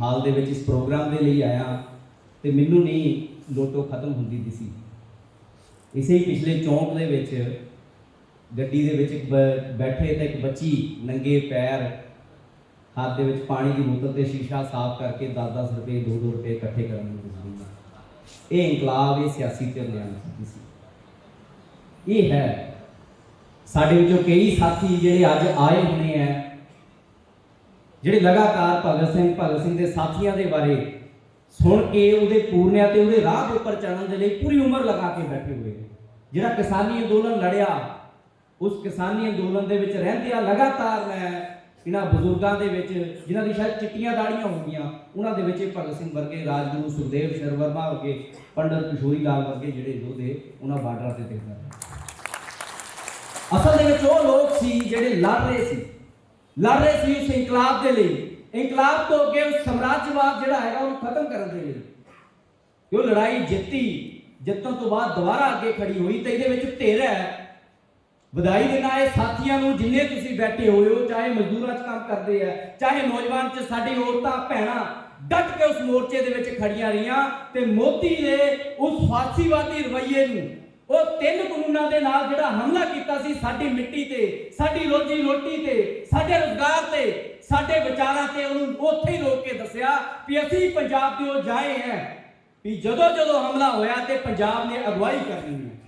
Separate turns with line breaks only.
ਹਾਲ ਦੇ ਵਿੱਚ ਇਸ ਪ੍ਰੋਗਰਾਮ ਦੇ ਲਈ ਆਇਆ ਤੇ ਮੈਨੂੰ ਨਹੀਂ ਲੋਟੋ ਖਤਮ ਹੁੰਦੀ ਦਿਸੀ ਇਸੇ ਹੀ ਪਿਛਲੇ ਚੌਂਕ ਦੇ ਵਿੱਚ ਗੱਡੀ ਦੇ ਵਿੱਚ ਬ- ਬੈਠੇ ਤੇ ਇੱਕ ਬੱਚੀ ਨੰਗੇ ਪੈਰ ਹੱਥ ਦੇ ਵਿੱਚ ਪਾਣੀ ਦੀ ਬੋਤਲ ਤੇ ਸ਼ੀਸ਼ਾ ਸਾਫ਼ ਕਰਕੇ 10-10 ਰੁਪਏ 2-2 ਰੁਪਏ ਇਕੱਠੇ ਕਰਨ ਨੂੰ ਮਜਬੂਰ ਇਹ ਇਨਕਲਾਬ, ਇਹ ਸਿਆਸੀ ਧਿਰਲਿਆਂ ਦੀ ਸੀ। ਇਹ ਹੈ ਸਾਡੇ ਵਿੱਚੋਂ ਕਈ ਸਾਥੀ ਜਿਹੜੇ ਅੱਜ ਆਏ ਹੋਣੇ ਆ ਜਿਹੜੇ ਲਗਾਤਾਰ ਭਗਤ ਸਿੰਘ ਭਗਤ ਸਿੰਘ ਦੇ ਸਾਥੀਆਂ ਦੇ ਬਾਰੇ ਸੁਣ ਕੇ, ਉਹਦੇ ਪੂਰਨਿਆਂ ਤੇ ਉਹਦੇ ਰਾਹ ਦੇ ਉੱਪਰ ਚੱਲਣ ਦੇ ਲਈ ਪੂਰੀ ਉਮਰ ਲਗਾ ਕੇ ਬੈਠੇ ਹੋਏ ਨੇ। ਜਿਹੜਾ ਕਿਸਾਨੀ ਅੰਦੋਲਨ ਲੜਿਆ, ਉਸ ਕਿਸਾਨੀ ਅੰਦੋਲਨ ਦੇ ਵਿੱਚ ਰਹਿੰਦਿਆਂ ਲਗਾਤਾਰ ਮੈਂ ਇਹਨਾਂ ਬਜ਼ੁਰਗਾਂ ਦੇ ਵਿੱਚ, ਜਿਨ੍ਹਾਂ ਦੀ ਸ਼ਾਇਦ ਚਿੱਟੀਆਂ ਦਾੜੀਆਂ ਹੋਣਗੀਆਂ ਉਹਨਾਂ ਦੇ ਵਿੱਚ ਭਗਤ ਸਿੰਘ ਵਰਗੇ ਰਾਜਗੁਰੂ ਸੁਖਦੇਵ ਸ਼ਰਵਰਮਾ ਵਰਗੇ, ਪੰਡਤ ਕਿਸ਼ੋਰੀ ਲਾਲ ਵਰਗੇ ਜਿਹੜੇ ਯੋਧੇ ਉਹਨਾਂ ਬਾਰਡਰਾਂ ਤੇ ਦੇਖਦਾ ਅਸਲ ਦੇ ਵਿੱਚ ਉਹ ਲੋਕ ਸੀ ਜਿਹੜੇ ਲੜ ਰਹੇ ਸੀ। ਲੜ ਰਹੇ ਸੀ ਉਸ ਇਨਕਲਾਬ ਦੇ ਲਈ। ਇਨਕਲਾਬ ਤੋਂ ਅੱਗੇ ਉਸ ਸਾਮਰਾਜਵਾਦ ਜਿਹੜਾ ਹੈਗਾ ਉਹਨੂੰ ਖਤਮ ਕਰਨ ਦੇ ਲਈ। ਕਿ ਉਹ ਲੜਾਈ ਜਿੱਤੀ, ਜਿੱਤਣ ਤੋਂ ਬਾਅਦ ਦੁਬਾਰਾ ਅੱਗੇ ਖੜੀ ਹੋਈ ਤੇ ਇਹਦੇ ਵਿੱਚ ਧਿਰ ਹੈ। ਵਧਾਈ ਦੇਣਾ ਇਹ ਸਾਥੀਆਂ ਨੂੰ ਜਿੰਨੇ ਤੁਸੀਂ ਬੈਠੇ ਹੋਏ ਹੋ, ਚਾਹੇ ਮਜ਼ਦੂਰਾਂ 'ਚ ਕੰਮ ਕਰਦੇ ਆ, ਚਾਹੇ ਨੌਜਵਾਨ 'ਚ ਸਾਡੀ ਔਰਤਾਂ, ਭੈਣਾਂ, ਡਟ ਕੇ ਉਸ ਮੋਰਚੇ ਦੇ ਵਿੱਚ ਖੜੀਆਂ ਰਹੀਆਂ ਤੇ ਮੋਦੀ ਦੇ ਉਸ ਫਾਸੀਵਾਦੀ ਰਵੱਈਏ ਨੂੰ ਉਹ ਤਿੰਨ ਕਾਨੂੰਨਾਂ ਦੇ ਨਾਲ ਜਿਹੜਾ ਹਮਲਾ ਕੀਤਾ ਸੀ ਸਾਡੀ ਮਿੱਟੀ ਤੇ, ਸਾਡੀ ਰੋਜੀ ਰੋਟੀ ਤੇ, ਸਾਡੇ ਰੋਜ਼ਗਾਰ ਤੇ, ਸਾਡੇ ਵਿਚਾਰਾਂ ਤੇ ਉਹਨੂੰ ਉੱਥੇ ਹੀ ਰੋਕ ਕੇ ਦੱਸਿਆ ਵੀ ਅਸੀਂ ਪੰਜਾਬ ਦੇ ਉਹ ਜਾਏ ਹੈ ਵੀ ਜਦੋਂ ਜਦੋਂ ਹਮਲਾ ਹੋਇਆ ਤੇ ਪੰਜਾਬ ਨੇ ਅਗਵਾਈ ਕਰਨੀ ਹੈ।